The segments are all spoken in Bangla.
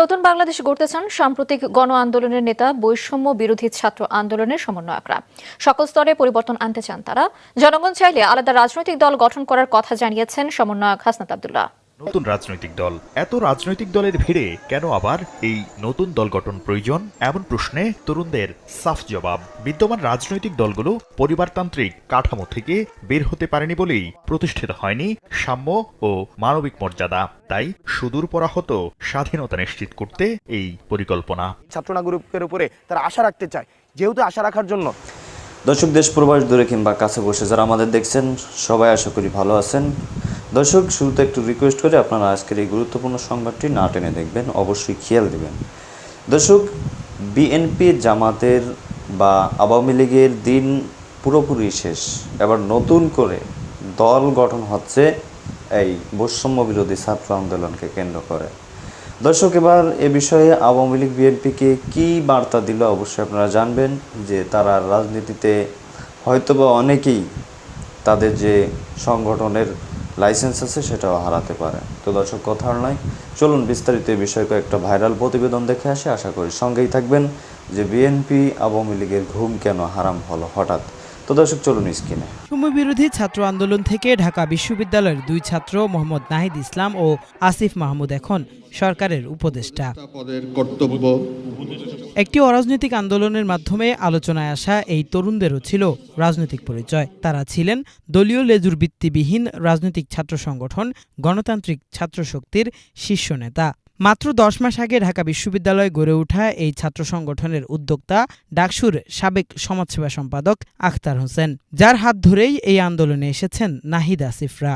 নতুন বাংলাদেশ গড়তে চান সাম্প্রতিক গণ আন্দোলনের নেতা, বৈষম্য বিরোধী ছাত্র আন্দোলনের সমন্বয়করা। সকল স্তরে পরিবর্তন আনতে চান তারা। জনগণ চাইলে আলাদা রাজনৈতিক দল গঠন করার কথা জানিয়েছেন সমন্বয়ক হাসনাত আবদুল্লাহ। নতুন রাজনৈতিক দল। এত রাজনৈতিক দলের ভিড়ে কেন আবার এই নতুন দল গঠন প্রয়োজন? এমন প্রশ্নে তরুণদের সাফ জবাব। বিদ্যমান রাজনৈতিক দলগুলো পরিবারতান্ত্রিক কাঠামো থেকে বের হতে পারেনি বলেই প্রতিষ্ঠিত হয়নি সাম্য ও মানবিক মর্যাদা। তাই সুদূর পরাহত স্বাধীনতা নিশ্চিত করতে এই পরিকল্পনা। ছাত্র নাগরিকের উপরে তারা আশা রাখতে চায় যেহেতু আশা রাখার জন্য। দর্শক দেশ প্রবাস দূরে কিংবা কাছে বসে যারা আমাদের দেখছেন সবাই আশা করি ভালো আছেন। দর্শক, শুরুতে একটু রিকোয়েস্ট করে আপনারা আজকের এই গুরুত্বপূর্ণ সংবাদটি না টেনে দেখবেন, অবশ্যই খেয়াল দিবেন। দর্শক বিএনপি জামাতের বা আওয়ামী লীগের দিন পুরোপুরি শেষ। এবার নতুন করে দল গঠন হচ্ছে এই বৈষম্য বিরোধী ছাত্র আন্দোলনকে কেন্দ্র করে। দর্শক, এবার এ বিষয়ে আওয়ামী লীগ বিএনপিকে কী বার্তা দিল অবশ্যই আপনারা জানবেন, যে তারা রাজনীতিতে হয়তোবা অনেকেই তাদের যে সংগঠনের লাইসেন্স আছে, সেটাও হারাতে পারে। তো দর্শক, কথা আর নয়। চলুন বিস্তারিত এই বিষয়ে কয়েকটা ভাইরাল প্রতিবেদন দেখে আসে। আশা করি সঙ্গেই থাকবেন যে বিএনপি আওয়ামী লীগের ঘুম কেন হারাম হলো হঠাৎ। তো দর্শক চলুন স্ক্রিনে। বিরোধী ছাত্র আন্দোলন থেকে ঢাকা বিশ্ববিদ্যালয়ের দুই ছাত্র মোহাম্মদ নাহিদ ইসলাম ও আসিফ মাহমুদ এখন সরকারের উপদেষ্টা। কর্তব্য। একটি অরাজনৈতিক আন্দোলনের মাধ্যমে আলোচনায় আসা এই তরুণদেরও ছিল রাজনৈতিক পরিচয়। তারা ছিলেন দলীয় লেজুর ভিত্তিবিহীন রাজনৈতিক ছাত্র সংগঠন গণতান্ত্রিক ছাত্র শক্তির শীর্ষ নেতা। মাত্র দশ মাস আগে ঢাকা বিশ্ববিদ্যালয়ে গড়ে ওঠা এই ছাত্র সংগঠনের উদ্যোক্তা ডাকসুর সাবেক সমাজসেবা সম্পাদক আখতার হোসেন, যার হাত ধরেই এই আন্দোলনে এসেছেন নাহিদ আসিফরা।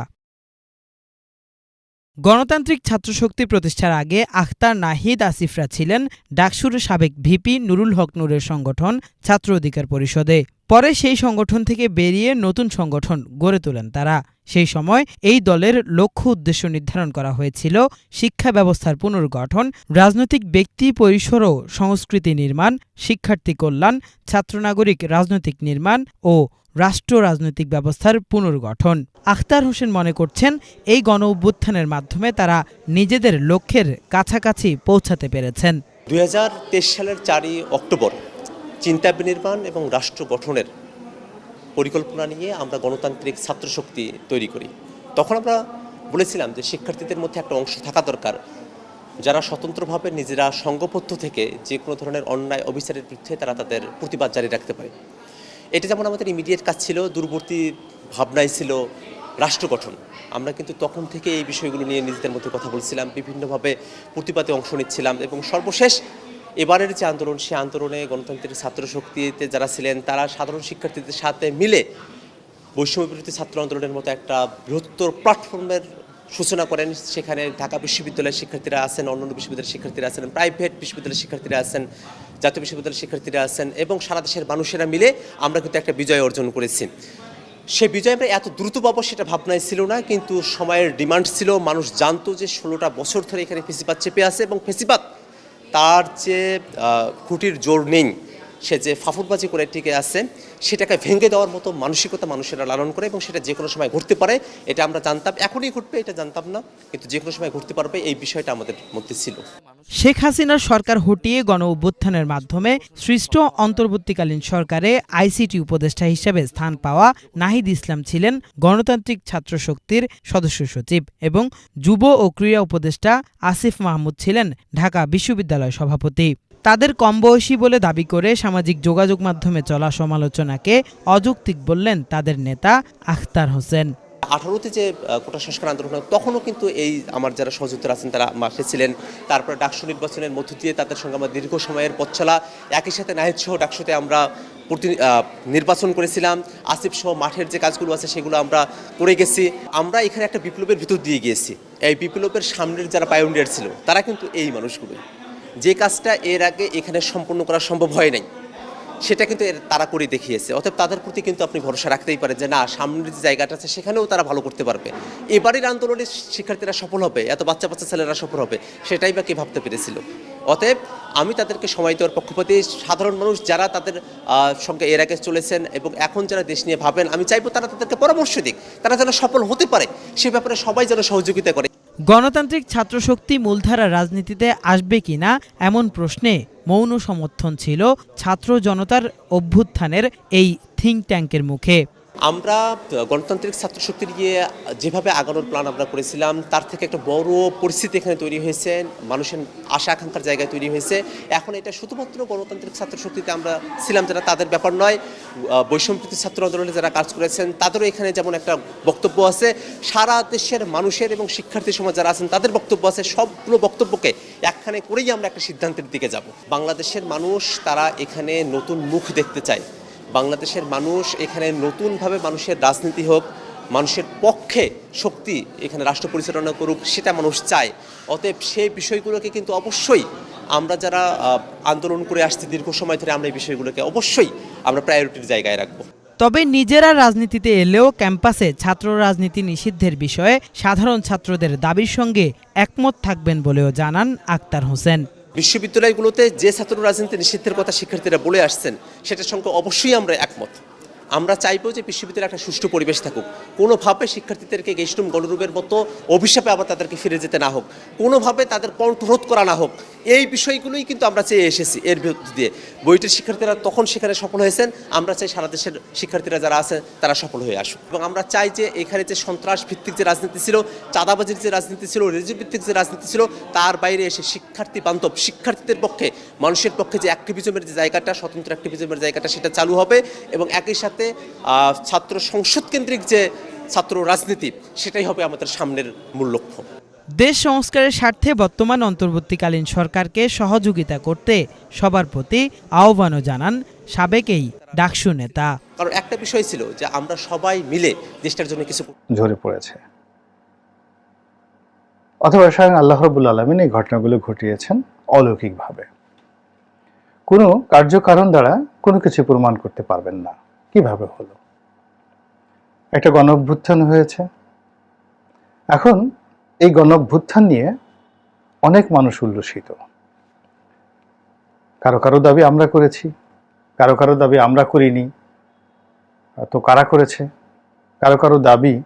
গণতান্ত্রিক ছাত্রশক্তি প্রতিষ্ঠার আগে আখতার নাহিদ আসিফরা ছিলেন ডাকসুর সাবেক ভিপি নুরুল হক নূরের সংগঠন ছাত্র অধিকার পরিষদে। পরে সেই সংগঠন থেকে বেরিয়ে নতুন সংগঠন গড়ে তোলেন তারা। সেই সময় এই দলের লক্ষ্য উদ্দেশ্য নির্ধারণ করা হয়েছিল শিক্ষা ব্যবস্থার পুনর্গঠন, রাজনৈতিক ব্যক্তি পরিসর ও সংস্কৃতি নির্মাণ, শিক্ষার্থী কল্যাণ, ছাত্রনাগরিক রাজনৈতিক নির্মাণ ও রাষ্ট্র রাজনৈতিক ব্যবস্থার পুনর্গঠন। আখতার হোসেন মনে করছেন, এই গণ অভ্যুত্থানের মাধ্যমে তারা নিজেদের লক্ষ্যের কাছাকাছি পৌঁছাতে পেরেছেন। দু হাজার তেইশ সালের চারই অক্টোবর চিন্তা বিনির্মাণ এবং রাষ্ট্র গঠনের পরিকল্পনা নিয়ে আমরা গণতান্ত্রিক ছাত্রশক্তি তৈরি করি। তখন আমরা বলেছিলাম যে শিক্ষার্থীদের মধ্যে একটা অংশ থাকা দরকার। যারা স্বতন্ত্রভাবে নিজেরা সংঘবদ্ধ থেকে যে কোনো ধরনের অন্যায়, অবিচারের বিরুদ্ধে তারা তাদের প্রতিবাদ জারি রাখতে পারে। এটা যেমন আমাদের ইমিডিয়েট কাজ ছিল, দূরবর্তী ভাবনাই ছিল রাষ্ট্র গঠন। আমরা কিন্তু তখন থেকে এই বিষয়গুলো নিয়ে নিজেদের মধ্যে কথা বলছিলাম, বিভিন্নভাবে প্রতিবাদে অংশ নিচ্ছিলাম এবং সর্বশেষ এবারের যে আন্দোলন, সেই আন্দোলনে গণতান্ত্রিক ছাত্র শক্তিতে যারা ছিলেন, তারা সাধারণ শিক্ষার্থীদের সাথে মিলে বৈষম্য বিরোধী ছাত্র আন্দোলনের মতো একটা বৃহত্তর প্ল্যাটফর্মের সূচনা করেন। সেখানে ঢাকা বিশ্ববিদ্যালয়ের শিক্ষার্থীরা আছেন, অন্যান্য বিশ্ববিদ্যালয়ের শিক্ষার্থীরা আছেন প্রাইভেট বিশ্ববিদ্যালয়ের শিক্ষার্থীরা আছেন, জাতীয় বিশ্ববিদ্যালয়ের শিক্ষার্থীরা আছেন এবং সারা দেশের মানুষেরা মিলে আমরা কিন্তু একটা বিজয় অর্জন করেছি। সে বিজয় আমরা এত দ্রুত পাবো সেটা ভাবনায় ছিল না, কিন্তু সময়ের ডিমান্ড ছিল। মানুষ জানতো যে ষোলোটা বছর ধরে এখানে ফেসিপাত চেপে আছে এবং ফেসিপাত তার চেয়ে খুঁটির জোর নেই। সে যে ফাফুরবাজি করে টিকে আছে সেটাকে ভেঙে দেওয়ার মতো মানসিকতা মানুষেরা লালন করে এবং সেটা যে কোনো সময় ঘটতে পারে, এটা আমরা জানতাম। এখনই ঘটবে, এটা জানতাম না, কিন্তু যে কোনো সময় ঘটতে পারবে, এই বিষয়টা আমাদের মধ্যে ছিল। শেখ হাসিনার সরকার হটিয়ে গণ অভ্যুত্থানের মাধ্যমে সৃষ্ট অন্তর্বর্তীকালীন সরকারে আইসিটি উপদেষ্টা হিসেবে স্থান পাওয়া নাহিদ ইসলাম ছিলেন গণতান্ত্রিক ছাত্র শক্তির সদস্য সচিব এবং যুব ও ক্রীড়া উপদেষ্টা আসিফ মাহমুদ ছিলেন ঢাকা বিশ্ববিদ্যালয় সভাপতি। তাদের কম বয়সী বলে দাবি করে সামাজিক যোগাযোগ মাধ্যমে চলা সমালোচনাকে অযৌক্তিক বললেন তাদের নেতা আখতার হোসেন। আঠারোতে যে কোটা সংস্কার আন্দোলন তখনও কিন্তু এই আমার যারা সহযোগিতা আছেন তারা মাঠে ছিলেন। তারপরে ডাকসু নির্বাচনের মধ্য দিয়ে তাদের সঙ্গে আমার দীর্ঘ সময়ের পথ চলা, একই সাথে নাহিদ সহ ডাকসুতে আমরা প্রতি নির্বাচন করেছিলাম। আসিফ সহ মাঠের যে কাজগুলো আছে সেগুলো আমরা করে গেছি। আমরা এখানে একটা বিপ্লবের ভিতর দিয়ে গিয়েছি। এই বিপ্লবের সামনের যারা পায়োনিয়ার ছিল, তারা কিন্তু এই মানুষগুলো যে কাজটা এর আগে এখানে সম্পূর্ণ করা সম্ভব হয় নাই, সেটা কিন্তু তারা করে দেখিয়েছে। অতএব তাদের প্রতি কিন্তু আপনি ভরসা রাখতেই পারেন যে না, সামনের যে জায়গাটা আছে সেখানেও তারা ভালো করতে পারবে। এবারের আন্দোলনে শিক্ষার্থীরা সফল হবে, এত বাচ্চা বাচ্চা ছেলেরা সফল হবে, সেটাই বা কে ভাবতে পেরেছিল? অতএব আমি তাদেরকে সময় দেওয়ার পক্ষপাতে, সাধারণ মানুষ যারা তাদের সঙ্গে এর আগে চলেছেন এবং এখন যারা দেশ নিয়ে ভাবেন, আমি চাইব তারা তাদেরকে পরামর্শ দিক, তারা যেন সফল হতে পারে, সে ব্যাপারে সবাই যেন সহযোগিতা করে। গণতান্ত্রিক ছাত্রশক্তি মূলধারা রাজনীতিতে আসবে কি না এমন প্রশ্নে মৌন সমর্থন ছিল ছাত্র জনতার অভ্যুত্থানের এই থিঙ্ক ট্যাঙ্কের মুখে। আমরা গণতান্ত্রিক ছাত্র শক্তি নিয়ে যেভাবে আগানোর প্ল্যান আমরা করেছিলাম, তার থেকে একটা বড় পরিস্থিতি এখানে তৈরি হয়েছে, মানুষের আশা, আকাঙ্ক্ষার জায়গায় তৈরি হয়েছে। এখন এটা শুধুমাত্র গণতান্ত্রিক ছাত্র শক্তিতে আমরা ছিলাম যারা, তাদের ব্যাপার নয়। বৈষম্যপ্রীতি ছাত্র আন্দোলনে যারা কাজ করেছেন, তাদেরও এখানে যেমন একটা বক্তব্য আছে, সারা দেশের মানুষের এবং শিক্ষার্থী সমাজ যারা আছেন, তাদের বক্তব্য আছে, সবগুলো বক্তব্যকে একখানে করেই আমরা একটা সিদ্ধান্তের দিকে যাব। বাংলাদেশের মানুষ, তারা এখানে নতুন মুখ দেখতে চায়। বাংলাদেশের মানুষ এখানে নতুনভাবে মানুষের রাজনীতি হোক, মানুষের পক্ষে শক্তি এখানে রাষ্ট্র পরিচালনা করুক সেটা মানুষ চায়। অতএব সেই বিষয়গুলোকে কিন্তু অবশ্যই আমরা যারা আন্দোলন করে আসছি দীর্ঘ সময় ধরে আমরা এই বিষয়গুলোকে অবশ্যই আমরা প্রায়োরিটির জায়গায় রাখব। তবে নিজেরা রাজনীতিতে এলেও ক্যাম্পাসে ছাত্র রাজনীতি নিষিদ্ধের বিষয়ে সাধারণ ছাত্রদের দাবির সঙ্গে একমত থাকবেন বলেও জানান আক্তার হোসেন। বিশ্ববিদ্যালয়গুলোতে যে ছাত্র রাজনীতি নিষিদ্ধের কথা শিক্ষার্থীরা বলে আসছেন সেটার সঙ্গে অবশ্যই আমরা একমত। আমরা চাইব যে বিশ্ববিদ্যালয়ে একটা সুষ্ঠু পরিবেশ থাকুক। কোনোভাবে শিক্ষার্থীদেরকে গেস্টুম গণরূপের মতো অভিশাপে আবার তাদেরকে ফিরে যেতে না হোক, কোনোভাবে তাদের কণ্ঠরোধ করা না হোক, এই বিষয়গুলোই কিন্তু আমরা চেয়ে এসেছি এর বিরুদ্ধে দিয়ে। বইটির শিক্ষার্থীরা তখন সেখানে সফল হয়েছেন, আমরা চাই সারা দেশের শিক্ষার্থীরা যারা আছেন তারা সফল হয়ে আসুক। এবং আমরা চাই যে এখানে যে সন্ত্রাস ভিত্তিক যে রাজনীতি ছিল, চাঁদাবাজির যে রাজনীতি ছিল রেজিম ভিত্তিক যে রাজনীতি ছিল, তার বাইরে এসে শিক্ষার্থী বান্ধব, শিক্ষার্থীদের পক্ষে মানুষের পক্ষে যে অ্যাক্টিভিজমের যে জায়গাটা স্বতন্ত্র অ্যাক্টিভিজমের জায়গাটা সেটা চালু হবে এবং একই সাথে আহ, ছাত্র সংসদ কেন্দ্রিক যে ছাত্র রাজনীতি সেটাই হবে আমাদের সামনের মূল লক্ষ্য। দেশ সংস্কারের স্বার্থে বর্তমান অন্তর্বর্তীকালীন সরকারকে সহযোগিতা করতে সবার প্রতি আহ্বানও জানান সাবেক এই ডাকসু নেতা। কারণ একটা বিষয় ছিল যে আমরা সবাই মিলে দেশটার জন্য কিছু ঝরে পড়েছে। অথবা স্বয়ং আল্লাহ রবুল আলমিন এই ঘটনাগুলো ঘটিয়েছেন অলৌকিকভাবে। কোনো কার্যকারণ দ্বারা কোনো কিছু প্রমাণ করতে পারবেন না। কীভাবে হলো? একটা গণ অভ্যুত্থান হয়েছে। এখন এই গণ অভ্যুত্থান নিয়ে অনেক মানুষ উল্লসিত। কারও কারও দাবি আমরা করেছি, কারও কারও দাবি আমরা করিনি। তো কারা করেছে? কারও কারও দাবি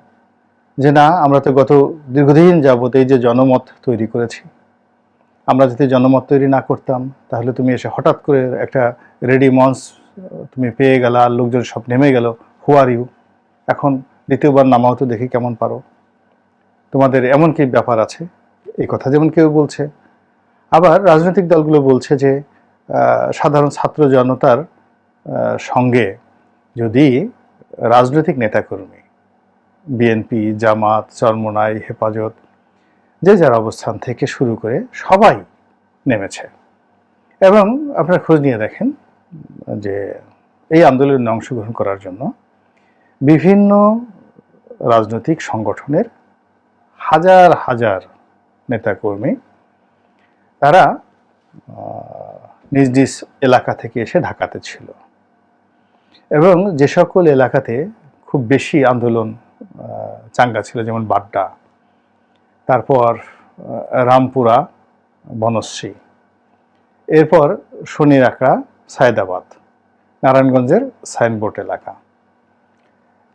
যে না, আমরা তো গত দীর্ঘদিন যাবত এই যে জনমত তৈরি করেছি। আমরা যদি জনমত তৈরি না করতাম, তাহলে তুমি এসে হঠাৎ করে একটা রেডি মঞ্চ তুমি পেয়ে গেলা, আর লোকজন সব নেমে গেল। হু আর ইউ এখন দ্বিতীয়বার নামাও তো দেখি কেমন পারো। তোমাদের এমন কি ব্যাপার আছে? এই কথা যেমন কেউ বলছে। আবার রাজনৈতিক দলগুলো বলছে যে সাধারণ ছাত্র জনতার সঙ্গে যদি রাজনৈতিক নেতাকর্মী, বিএনপি, জামাত, চরমোনাই, হেফাজত যে যার অবস্থান থেকে শুরু করে সবাই নেমেছে। এবং আপনারা খোঁজ নিয়ে দেখেন যে এই আন্দোলনে অংশগ্রহণ করার জন্য বিভিন্ন রাজনৈতিক সংগঠনের হাজার হাজার নেতাকর্মী তারা নিজ নিজ এলাকা থেকে এসে ঢাকাতে ছিল। এবং যে সকল এলাকাতে খুব বেশি আন্দোলন চাঙ্গা ছিল, যেমন বাড্ডা তারপর রামপুরা, বনশ্রী। এরপর শনিরাকড়া, সায়দাবাদ, নারায়ণগঞ্জের সাইনবোর্ড এলাকা।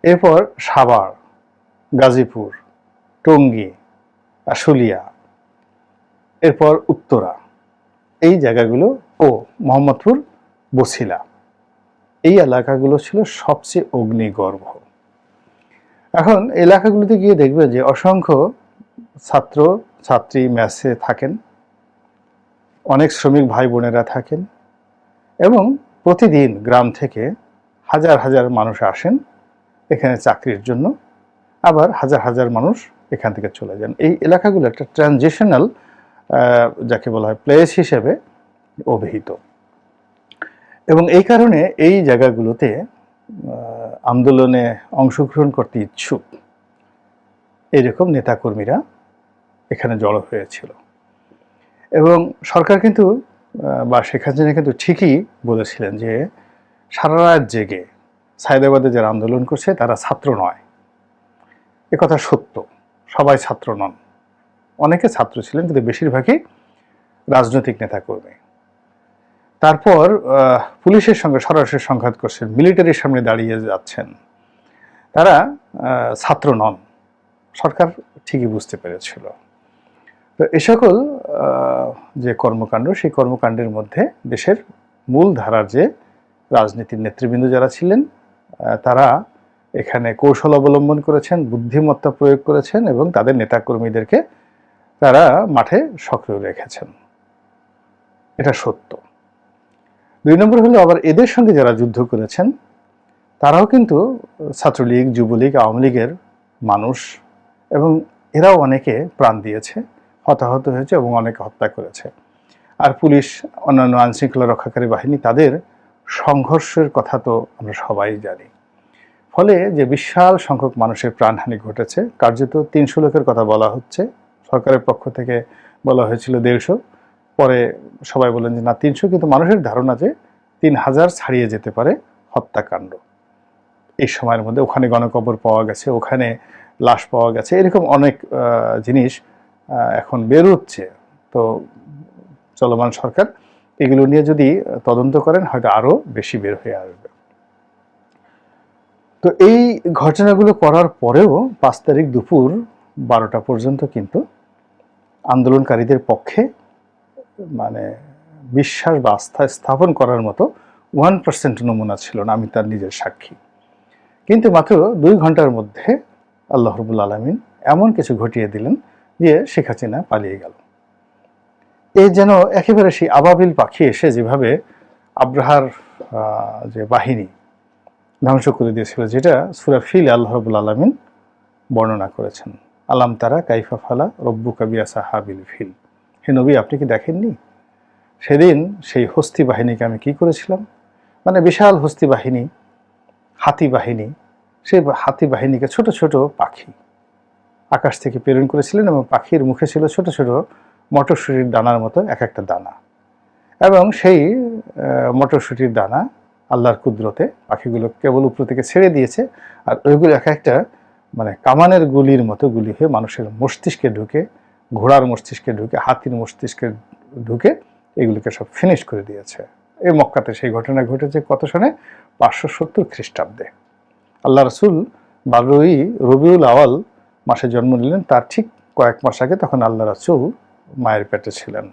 এরপর সাভার, গাজীপুর, টঙ্গী, আশুলিয়া। এরপর উত্তরা। এই জায়গাগুলো ও মোহাম্মদপুর, বছিলা। এই এলাকাগুলো ছিল সবচেয়ে অগ্নিগর্ভ। এখন এলাকাগুলোতে গিয়ে দেখবে যে অসংখ্য ছাত্র, ছাত্রী ম্যাসে থাকেন। অনেক শ্রমিক ভাই বোনেরা থাকেন এবং প্রতিদিন গ্রাম থেকে হাজার হাজার মানুষ আসেন এখানে চাকরির জন্য। আবার হাজার হাজার মানুষ এখান থেকে চলে যান। এই এলাকাগুলো একটা ট্রানজিশনাল যাকে বলা হয় প্লেস হিসেবে অভিহিত। এবং এই কারণে এই জায়গাগুলোতে আন্দোলনে অংশগ্রহণ করতে ইচ্ছুক। এরকম নেতাকর্মীরা এখানে জড়ো হয়েছিল। এবং সরকার কিন্তু বা শেখ হাসিনা কিন্তু ঠিকই বলেছিলেন যে, সারা রাত জেগে সায়দাবাদে যারা আন্দোলন করছে, তারা ছাত্র নয়। কথা সত্য। সবাই ছাত্র নন। অনেকে ছাত্র ছিলেন, কিন্তু বেশিরভাগই রাজনৈতিক নেতাকর্মী। তারপর পুলিশের সঙ্গে সরাসরি সংঘাত করছেন, মিলিটারির সামনে দাঁড়িয়ে যাচ্ছেন। তারা ছাত্র নন। সরকার ঠিকই বুঝতে পেরেছিল। তো এ সকল যে কর্মকাণ্ড, সেই কর্মকাণ্ডের মধ্যে দেশের মূল ধারার যে রাজনীতির নেতৃবৃন্দ যারা ছিলেন তারা এখানে কৌশল অবলম্বন করেছেন, বুদ্ধিমত্তা প্রয়োগ করেছেন এবং তাদের নেতাকর্মীদেরকে তারা মাঠে সক্রিয় রেখেছেন। এটা সত্য। দুই নম্বর হলো, আবার এদের সঙ্গে যারা যুদ্ধ করেছেন, তারাও কিন্তু ছাত্রলীগ, যুবলীগ, আওয়ামী লীগের মানুষ এবং এরাও অনেকে প্রাণ দিয়েছে। হতাহত হয়েছে এবং অনেকে হত্যা করেছে। আর পুলিশ, অন্যান্য আইনশৃঙ্খলা রক্ষাকারী বাহিনী তাদের সংঘর্ষের কথা তো আমরা সবাই জানি। ফলে যে বিশাল সংখ্যক মানুষের প্রাণহানি ঘটেছে, কার্যত তিনশো লোকের কথা বলা হচ্ছে। সরকারের পক্ষ থেকে বলা হয়েছিল দেড়শো। পরে সবাই বলেন যে, না, তিনশো কিন্তু মানুষের ধারণা যে তিন হাজার ছাড়িয়ে যেতে পারে হত্যাকাণ্ড। এই সময়ের মধ্যে ওখানে গণকবর পাওয়া গেছে, ওখানে লাশ পাওয়া গেছে। এরকম অনেক জিনিস এখন বেরোচ্ছে। তো চলমান সরকার এগুলো নিয়ে যদি তদন্ত করেন, হয়তো আরও বেশি বের হয়ে আসবে। তো এই ঘটনাগুলো করার পরেও পাঁচ তারিখ দুপুর বারোটা পর্যন্ত কিন্তু আন্দোলনকারীদের পক্ষে মানে বিশ্বাস বা আস্থা স্থাপন করার মতো ওয়ান পার্সেন্ট নমুনা ছিল না, আমি তার নিজের সাক্ষী। কিন্তু মাত্র দুই ঘণ্টার মধ্যে আল্লাহরবুল আলমিন এমন কিছু ঘটিয়ে দিলেন যে শেখ হাসিনা পালিয়ে গেল। এই যেন একেবারে সেই আবাবিল পাখি এসে যেভাবে আব্রাহার যে বাহিনী ধ্বংস করে দিয়েছিল, যেটা সুরা ফিল আল্লাহ রবুল আলমিন বর্ণনা করেছেন। আলাম তারা কাইফা ফালা রব্বু কাবিয়া সাহাবিল ফিল। হে নবী, আপনি কি দেখেননি? সেদিন সেই হস্তি বাহিনীকে আমি কি করেছিলাম? মানে বিশাল হস্তি বাহিনী, হাতি বাহিনী সেই হাতি বাহিনীকে ছোট ছোট পাখি আকাশ থেকে প্রেরণ করেছিলেন এবং পাখির মুখে ছিল ছোট ছোট মটরশুঁটির দানার মতো এক একটা দানা। এবং সেই মটরশুঁটির দানা আল্লাহর কুদরতে পাখিগুলো কেবল উপর থেকে ছেড়ে দিয়েছে আর ওইগুলো এক একটা মানে কামানের গুলির মতো গুলি হয়ে মানুষের মস্তিষ্কে ঢুকে, ঘোড়ার মস্তিষ্কে ঢুকে, হাতির মস্তিষ্কে ঢুকে এগুলিকে সব ফিনিশ করে দিয়েছে। এই মক্কাতে সেই ঘটনা ঘটেছে কত সনে? পাঁচশো সত্তর খ্রিস্টাব্দে। আল্লাহ রসুল বারোই রবিউল আওয়াল মাসে জন্ম নিলেন, তার ঠিক কয়েক মাস আগে তখন আল্লাহ রসুল মায়ের পেটে ছিলেন।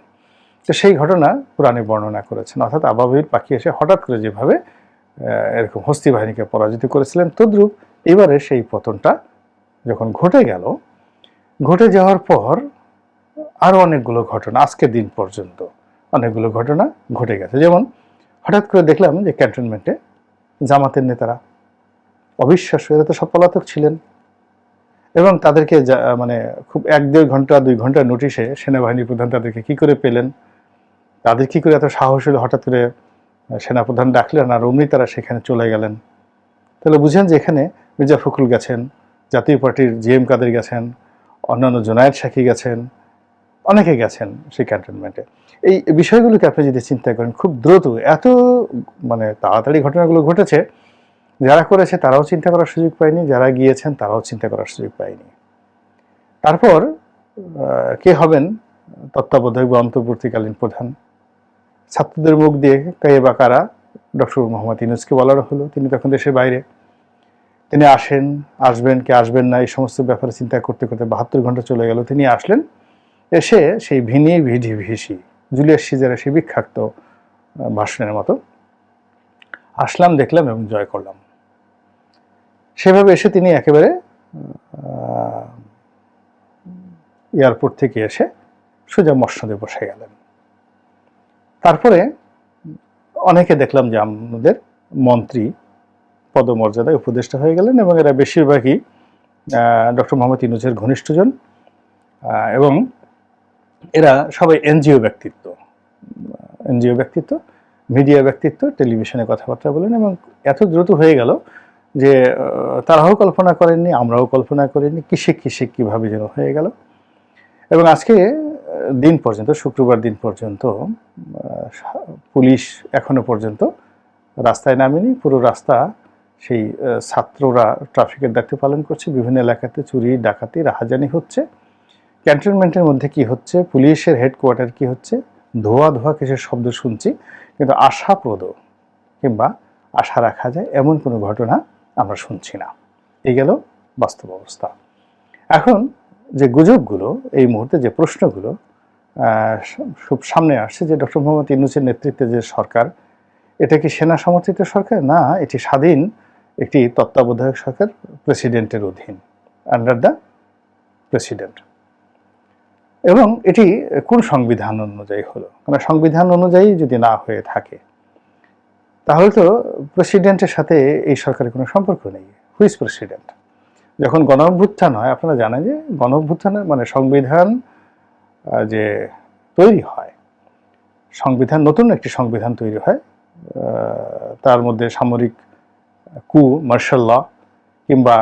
তো সেই ঘটনা পুরাণে বর্ণনা করেছেন। অর্থাৎ আবাবির পাখি এসে হঠাৎ করে যেভাবে এরকম হস্তি বাহিনীকে পরাজিত করেছিলেন, তদ্রুপ এবারে সেই পতনটা যখন ঘটে গেল, ঘটে যাওয়ার পর আরও অনেকগুলো ঘটনা, আজকের দিন পর্যন্ত অনেকগুলো ঘটনা ঘটে গেছে। যেমন হঠাৎ করে দেখলাম যে ক্যান্টনমেন্টে জামাতের নেতারা অবিশ্বাস্য, এরা তো সব পলাতক ছিলেন। এবং তাদেরকে মানে খুব এক দেড় ঘণ্টা, দুই ঘণ্টা নোটিশে সেনাবাহিনী প্রধান তাদেরকে কি করে পেলেন? তাদের কি করে এত সাহস হলো হঠাৎ করে সেনাপ্রধান ডাকলেন আর অমনি তারা সেখানে চলে গেলেন? তাহলে বুঝেন যে এখানে মির্জা ফখরুল গেছেন, জাতীয় পার্টির জি এম কাদের গেছেন, অন্যান্য জোনায়েদ সাকি গেছেন, অনেকে গেছেন সেই ক্যান্টনমেন্টে এই বিষয়গুলোকে আপনি যদি চিন্তা করেন, খুব দ্রুত এত মানে তাড়াতাড়ি ঘটনাগুলো ঘটেছে যারা করেছে তারাও চিন্তা করার সুযোগ পায়নি, যারা গিয়েছেন তারাও চিন্তা করার সুযোগ পায়নি। তারপর কে হবেন তত্ত্বাবধায়ক বা অন্তর্বর্তীকালীন প্রধান? ছাত্রদের মুখ দিয়ে কে বা কারা? ডক্টর মোহাম্মদ ইনুসকে বলার হলো, তিনি তখন দেশের বাইরে। তিনি আসেন, আসবেন কি আসবেন না, এই সমস্ত ব্যাপারে চিন্তা করতে করতে বাহাত্তর ঘণ্টা চলে গেল। তিনি আসলেন, এসে সেই ভিনি ভিডি ভিসি, জুলিয়াস সিজারের সেই বিখ্যাত ভাষণের মতো। আসলাম, দেখলাম এবং জয় করলাম। সেভাবে এসে তিনি একেবারে এয়ারপোর্ট থেকে এসে সোজা মসনদে বসে গেলেন। তারপরে অনেকে দেখলাম যে আমাদের মন্ত্রী, পদমর্যাদায় উপদেষ্টা হয়ে গেলেন এবং এরা বেশিরভাগই ডক্টর মোহাম্মদ ইনুজের ঘনিষ্ঠজন এবং এরা সবাই এনজিও ব্যক্তিত্ব। এনজিও ব্যক্তিত্ব, মিডিয়া ব্যক্তিত্ব, টেলিভিশনে কথাবার্তা বলেন এবং এত দ্রুত হয়ে গেল যে তারাও কল্পনা করেননি, আমরাও কল্পনা করিনি, কিসে কিসে কীভাবে যেন হয়ে গেল। এবং আজকে দিন পর্যন্ত, শুক্রবার দিন পর্যন্ত পুলিশ এখনও পর্যন্ত রাস্তায় নামেনি, পুরো রাস্তা সেই ছাত্ররা ট্রাফিকের দায়িত্ব পালন করছে, বিভিন্ন এলাকাতে চুরি, ডাকাতি, রাহাজানি হচ্ছে। ক্যান্টনমেন্টের মধ্যে কি হচ্ছে, পুলিশের হেডকোয়ার্টার কি হচ্ছে, ধোয়া ধোয়া কিসের শব্দ শুনছি, কিন্তু আশাপ্রদ কিংবা আশা রাখা যায়, এমন কোনো ঘটনা আমরা শুনছি না। এই গেল বাস্তব অবস্থা। এখন যে গুজবগুলো, এই মুহূর্তে যে প্রশ্নগুলো খুব সামনে আসছে যে ডক্টর মোহাম্মদ ইউনুসের নেতৃত্বে যে সরকার, এটা কি সেনা সমর্থিত সরকার? না, এটি স্বাধীন একটি তত্ত্বাবধায়ক সরকার, প্রেসিডেন্টের অধীন আন্ডার দ্য প্রেসিডেন্ট এবং এটি কোন সংবিধান অনুযায়ী হলো? কারণ সংবিধান অনুযায়ী যদি না হয়ে থাকে তাহলে তো প্রেসিডেন্টের সাথে এই সরকারের কোনো সম্পর্ক নেই। হুইস প্রেসিডেন্ট যখন গণ অভ্যুত্থান হয়, আপনারা জানেন যে গণ অভ্যুত্থানের মানে সংবিধান যে তৈরি হয়। সংবিধান, নতুন একটি সংবিধান তৈরি হয়। তার মধ্যে সামরিক কু মার্শাল ল কিংবা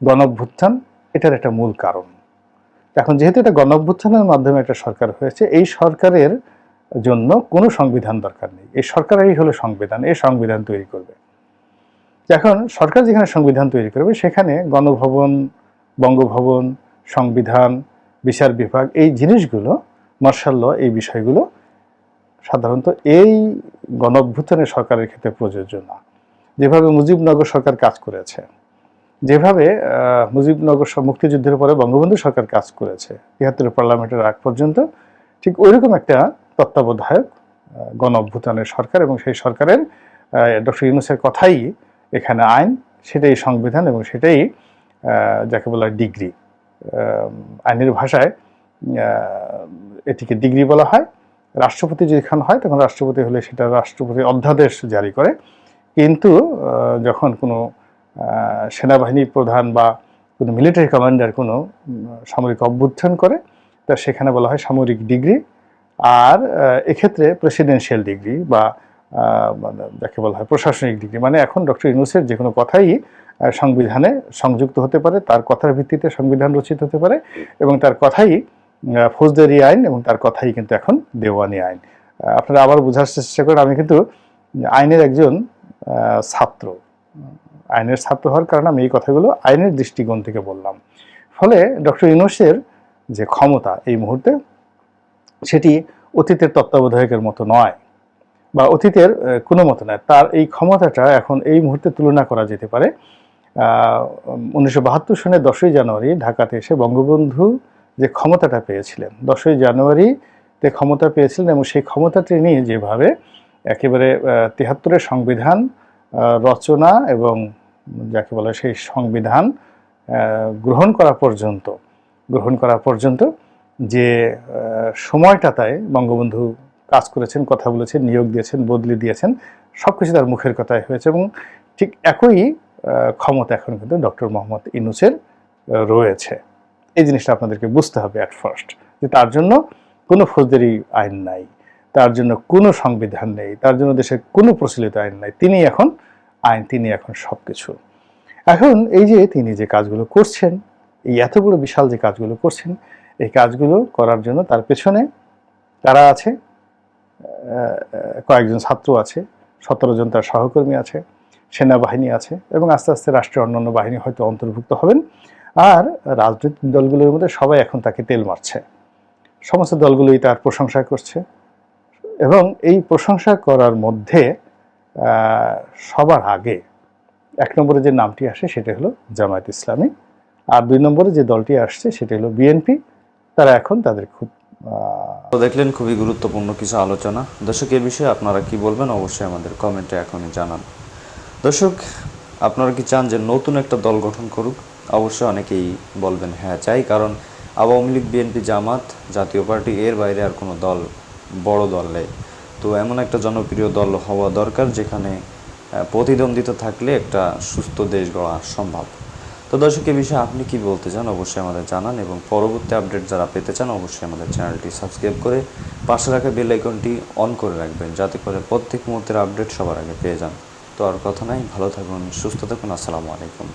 গণ অভ্যুত্থান এটার একটা মূল কারণ। এখন যেহেতু এটা গণ অভ্যুত্থানের মাধ্যমে একটা সরকার হয়েছে, এই সরকারের জন্য কোনো সংবিধান দরকার নেই। এই সরকারই হলো সংবিধান এই সংবিধান তৈরি করবে। এখন সরকার যেখানে সংবিধান তৈরি করবে, সেখানে গণভবন, বঙ্গভবন, সংবিধান, বিচার বিভাগ, এই জিনিসগুলো, মার্শাল ল, এই বিষয়গুলো সাধারণত এই গণ অভ্যুত্থানের সরকারের ক্ষেত্রে প্রযোজ্য না। যেভাবে মুজিবনগর সরকার কাজ করেছে, যেভাবে মুজিবনগর মুক্তিযুদ্ধের পরে বঙ্গবন্ধু সরকার কাজ করেছে তিয়াত্তরের পার্লামেন্টের আগ পর্যন্ত, ঠিক ওইরকম একটা তত্ত্বাবধায়ক গণ অভ্যুত্থানের সরকার এবং সেই সরকারের ডক্টর ইউনুসের কথাই এখানে আইন, সেটাই সংবিধান এবং সেটাই যাকে বলা হয় ডিগ্রি। আইনের ভাষায় এটিকে ডিগ্রি বলা হয়। রাষ্ট্রপতি যেখানে হয়, তখন রাষ্ট্রপতি হলে সেটা রাষ্ট্রপতি অধ্যাদেশ জারি করে। কিন্তু যখন কোনো সেনাবাহিনী প্রধান বা কোনো মিলিটারি কমান্ডার কোনো সামরিক অভ্যুত্থান করে, তা সেখানে বলা হয় সামরিক ডিগ্রি। আর এক্ষেত্রে প্রেসিডেন্সিয়াল ডিগ্রি বা মানে যাকে বলা হয় প্রশাসনিক ডিগ্রি মানে এখন ডক্টর ইউনুসের যে কোনো কথাই সংবিধানে সংযুক্ত হতে পারে, তার কথার ভিত্তিতে সংবিধান রচিত হতে পারে এবং তার কথাই ফৌজদারি আইন এবং তার কথাই কিন্তু এখন দেওয়ানি আইন। আপনারা আবার বোঝার চেষ্টা করেন, আমি কিন্তু আইনের একজন ছাত্র। আইনের ছাত্র হওয়ার কারণে আমি এই কথাগুলো আইনের দৃষ্টিকোণ থেকে বললাম। ফলে ডক্টর ইউনুসের যে ক্ষমতা এই মুহূর্তে সেটি অতীতের তত্ত্বাবধায়কের মতো নয় বা অতীতের কোনো মতো নয়। তার এই ক্ষমতাটা এখন এই মুহূর্তে তুলনা করা যেতে পারে। উনিশশো বাহাত্তর সনের দশই জানুয়ারি ঢাকাতে এসে বঙ্গবন্ধু যে ক্ষমতাটা পেয়েছিলেন, দশই জানুয়ারিতে ক্ষমতা পেয়েছিলেন এবং সেই ক্ষমতাটি নিয়ে যেভাবে একেবারে তিহাত্তরের সংবিধান রচনা এবং যাকে বলে সেই সংবিধান গ্রহণ করা পর্যন্ত, গ্রহণ করা পর্যন্ত যে আহ, সময়টাতায় বঙ্গবন্ধু কাজ করেছেন কথা বলেছেন নিয়োগ দিয়েছেন বদলি দিয়েছেন সব কিছু তার মুখের কথায় হয়েছে এবং ঠিক একই ক্ষমতা এখন কিন্তু ডক্টর মোহাম্মদ ইনুসের রয়েছে। এই জিনিসটা আপনাদেরকে বুঝতে হবে অ্যাট ফার্স্ট যে তার জন্য কোনো ফৌজদারি আইন নাই তার জন্য কোনো সংবিধান নেই তার জন্য দেশের কোনো প্রচলিত আইন নাই তিনি এখন আইন তিনি এখন সব কিছু এখন এই যে তিনি যে কাজগুলো করছেন এই এত বড় বিশাল যে কাজগুলো করছেন এই কাজগুলো করার জন্য তার পেছনে কারা আছে? কয়েকজন ছাত্র আছে, সতেরো জন তার সহকর্মী আছে, সেনাবাহিনী আছে এবং আস্তে আস্তে রাষ্ট্রের অন্যান্য বাহিনী হয়তো অন্তর্ভুক্ত হবেন। আর রাজনৈতিক দলগুলোর মধ্যে সবাই এখন তাকে তেল মারছে। সমস্ত দলগুলোই তার প্রশংসা করছে। এবং এই প্রশংসা করার মধ্যে সবার আগে এক নম্বরে যে নামটি আসে সেটা হলো জামায়াত ইসলামী। আর দুই নম্বরে যে দলটি আসছে সেটা হলো বিএনপি। তারা এখন তাদের খুব দেখলেন খুবই গুরুত্বপূর্ণ কিছু আলোচনা। দর্শক, এ বিষয়ে আপনারা কি বলবেন অবশ্যই আমাদের কমেন্টে এখনই জানান। দর্শক, আপনারা কি চান যে নতুন একটা দল গঠন করুক? অবশ্যই অনেকেই বলবেন হ্যাঁ চাই। কারণ আওয়ামী লীগ, বিএনপি, জামাত জাতীয় পার্টি, এর বাইরে আর কোনো দল, বড় দল নেই। তো এমন একটা জনপ্রিয় দল হওয়া দরকার যেখানে প্রতিদ্বন্দ্বিতা থাকলে একটা সুস্থ দেশ গড়া সম্ভব। তো দর্শক এই বিষয়ে আপনি কি বলতে চান অবশ্যই আমাদের জানান এবং পরবর্তী আপডেট যারা পেতে চান অবশ্যই আমাদের চ্যানেলটি সাবস্ক্রাইব করে পাশে রাখা বেল আইকনটি অন করে রাখবেন যাতে করে প্রত্যেক মুহূর্তের আপডেট সবার আগে পেয়ে যান। তো আর কথা নাই, ভালো থাকুন, সুস্থ থাকুন, আসসালামু আলাইকুম।